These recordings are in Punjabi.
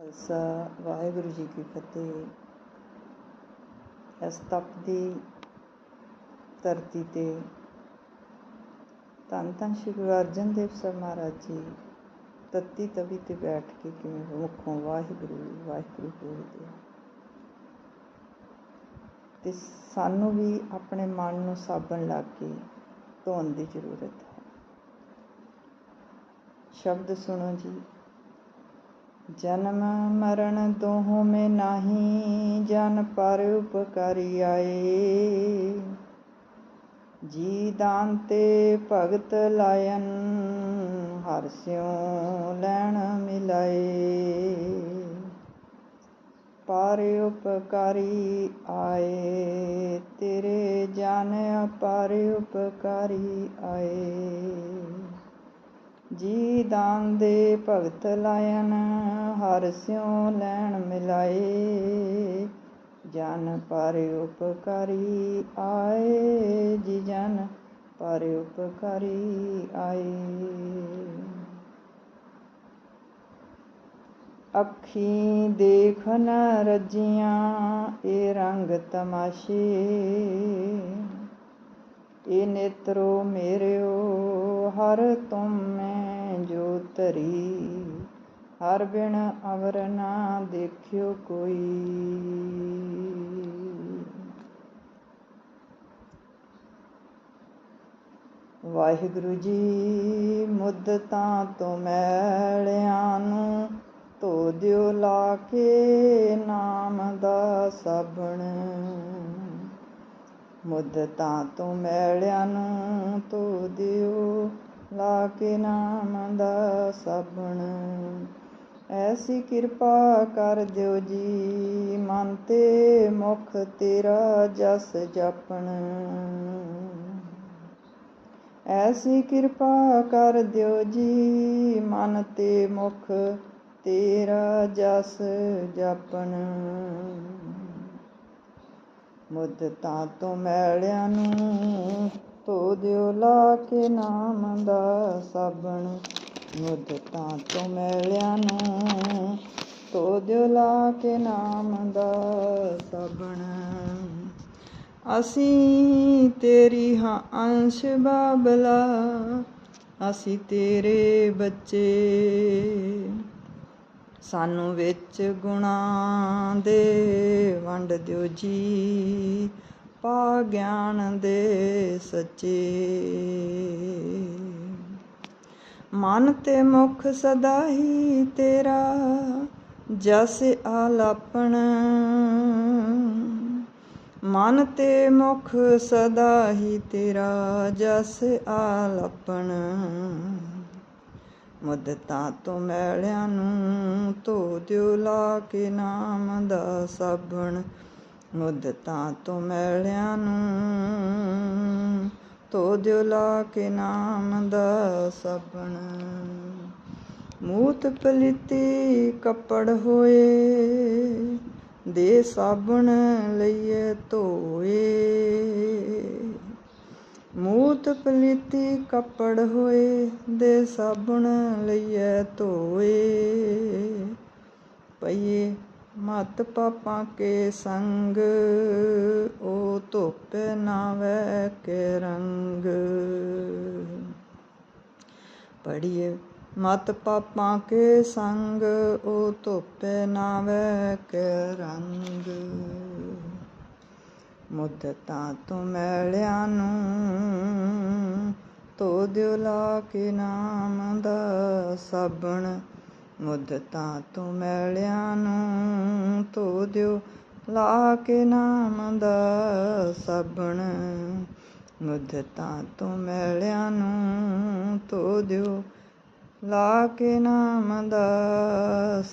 ਖਾਲਸਾ, ਵਾਹਿਗੁਰੂ ਜੀ ਕੀ ਫਤਿਹ। ਇਸ ਤਪ ਦੀ ਧਰਤੀ ਤੇ ਧੰਨ ਧੰਨ ਸ਼੍ਰੀ ਗੁਰੂ ਅਰਜਨ ਦੇਵ ਸਾਹਿਬ ਮਹਾਰਾਜ ਜੀ, ਤੱਤੀ ਤਵੀ ਤੇ ਬੈਠ ਕੇ ਕਿਵੇਂ ਮੁਖੋਂ ਵਾਹਿਗੁਰੂ ਵਾਹਿਗੁਰੂ ਬੋਲਦੇ ਤੇ ਸਾਨੂੰ ਵੀ ਆਪਣੇ ਮਨ ਨੂੰ ਸਾਬਣ ਲਾ ਕੇ ਧੋਣ ਦੀ ਜ਼ਰੂਰਤ ਹੈ। ਸ਼ਬਦ ਸੁਣੋ ਜੀ। ਜਨਮ ਮਰਨ ਦੋਹੋਂ ਮੇ ਨਾਹੀ, ਜਨ ਪਰ ਉਪਕਾਰੀ ਆਏ। ਜੀ ਦਾਨ ਤੇ ਭਗਤ ਲਾਇਨ, ਹਰ ਸਿਉ ਲੈਣ ਮਿਲਾਏ। ਪਰ ਉਪਕਾਰੀ ਆਏ, ਤੇਰੇ ਜਨ ਪਰ ਉਪਕਾਰੀ ਆਏ। ਜੀ ਦਾਨ ਦੇ ਭਗਤ ਲਾਇਨ, ਹਰ ਸਿਉ ਲੈਣ ਮਿਲਾਏ। ਜਨ ਪਰ ਉਪਕਾਰੀ ਆਏ, ਜੀ ਜਨ ਪਰ ਉਪਕਾਰੀ ਆਏ। ਅੱਖੀ ਦੇਖਨ ਰਜੀਆਂ ਇਹ ਰੰਗ ਤਮਾਸ਼ੇ। ਇਹ ਨੇਤਰੋ ਮੇਰਿਓ ਹਰ ਤੁਮੈ ਜੋ ਧਰੀ, ਹਰ ਬਿਨ ਅਵਰ ਨਾ ਦੇਖਿਓ ਕੋਈ। ਵਾਹਿਗੁਰੂ ਜੀ, ਮੁੱਦਤਾਂ ਤੋਂ ਮੈਲਿਆਂ ਨੂੰ ਧੋ ਦਿਓ ਲਾ ਕੇ ਨਾਮ ਦਾ ਸਾਬਣ। ਮੁੱਦਤਾਂ ਤੋਂ ਮੈਲਿਆਂ ਨੂੰ ਧੋ ਦਿਓ, ਲਾ ਕੇ ਨਾਮ ਦਾ ਸਾਬਣ। ਐਸੀ ਕਿਰਪਾ ਕਰ ਦਿਓ ਜੀ, ਮਨ ਤੇ ਮੁਖ ਤੇਰਾ ਜਸ ਜਪਣ। ਐਸੀ ਕਿਰਪਾ ਕਰ ਦਿਓ ਜੀ, ਮਨ ਤੇ ਮੁਖ ਤੇਰਾ ਜਸ ਜਪਣ। ਮੁੱਦਤਾਂ ਤੋਂ ਮੈਲਿਆਂ ਨੂੰ ਧੋ ਦਿਓ, ਲਾ ਕੇ ਨਾਮ ਦਾ ਸਾਬਣ। ਮੁੱਦਤਾਂ ਤੋਂ ਮੈਲਿਆਂ ਨੂੰ ਧੋ ਦਿਓ, ਲਾ ਕੇ ਨਾਮ ਦਾ ਸਾਬਣ। ਅਸੀਂ ਤੇਰੀ ਹਾਂ ਅੰਸ਼ ਬਾਬਲਾ, ਅਸੀਂ ਤੇਰੇ ਬੱਚੇ। ਸਾਨੂੰ ਵਿੱਚ ਗੁਣਾ ਦੇ ਵੰਡ ਦਿਓ ਜੀ। ਪਾ ਗਿਆਨ ਦੇ ਸੱਚੇ। ਮਨ ਤੇ ਮੁਖ ਸਦਾ ਹੀ ਤੇਰਾ, ਜਸ ਆਲਾਪਣ। ਮਨ ਤੇ ਮੁਖ ਸਦਾ ਹੀ ਤੇਰਾ, ਜਸ ਆਲਾਪਣ। ਮੁੱਦਤਾਂ ਤੋਂ ਮੈਲਿਆਂ ਨੂੰ ਧੋ ਦਿਓ ਲਾ ਕੇ ਨਾਮ ਦਾ ਸਾਬਣ। ਮੁੱਦਤਾਂ ਤੋਂ ਮੈਲਿਆਂ ਨੂੰ ਧੋ ਦਿਓ ਲਾ ਕੇ ਨਾਮ ਦਾ ਸਾਬਣ। ਮੂਤ ਪਲਿੱਤੀ ਕੱਪੜ ਹੋਏ, ਦੇ ਸਾਬਣ ਲਈਏ ਧੋਏ। ਮੂਤ ਪਲੀਤੀ ਕੱਪੜ ਹੋਏ ਦੇ ਸਾਬਣ ਲਈਏ ਧੋਏ। ਪਈਏ ਮਤ ਪਾਪਾਂ ਕੇ ਸੰਗ ਉਹ ਧੁੱਪ ਨਾ ਕੇ ਰੰਗ। ਪੜੀਏ ਮਤ ਪਾਪਾਂ ਕੇ ਸੰਗ ਉਹ ਧੁੱਪ ਨਾ ਕੇ ਰੰਗ। ਮੁੱਦਤਾਂ ਤੋਂ ਮੈਲਿਆਂ ਨੂੰ ਤੋ ਦਿਓ ਲਾ ਕੇ ਨਾਮ ਦਾ ਸਾਬਣ। ਮੁੱਦਤਾਂ ਤੋਂ ਮੈਲਿਆਂ ਨੂੰ ਤੋ ਦਿਓ ਲਾ ਕੇ ਨਾਮ ਦਾ ਸਾਬਣ। ਮੁੱਦਤਾਂ ਤੋਂ ਮੈਲਿਆਂ ਨੂੰ ਤੋ ਦਿਓ ਲਾ ਕੇ ਨਾਮ ਦਾ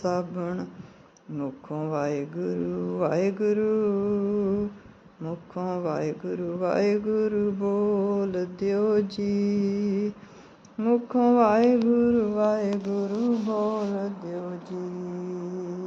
ਸਾਬਣ। ਮੁਖੋਂ ਵਾਹਿਗੁਰੂ ਵਾਹਿਗੁਰੂ ਮੁਖੋਂ ਵਾਹਿਗੁਰੂ ਵਾਹਿਗੁਰੂ ਬੋਲ ਦਿਓ ਜੀ। ਮੁਖੋਂ ਵਾਹਿਗੁਰੂ ਵਾਹਿਗੁਰੂ ਬੋਲ ਦਿਓ ਜੀ।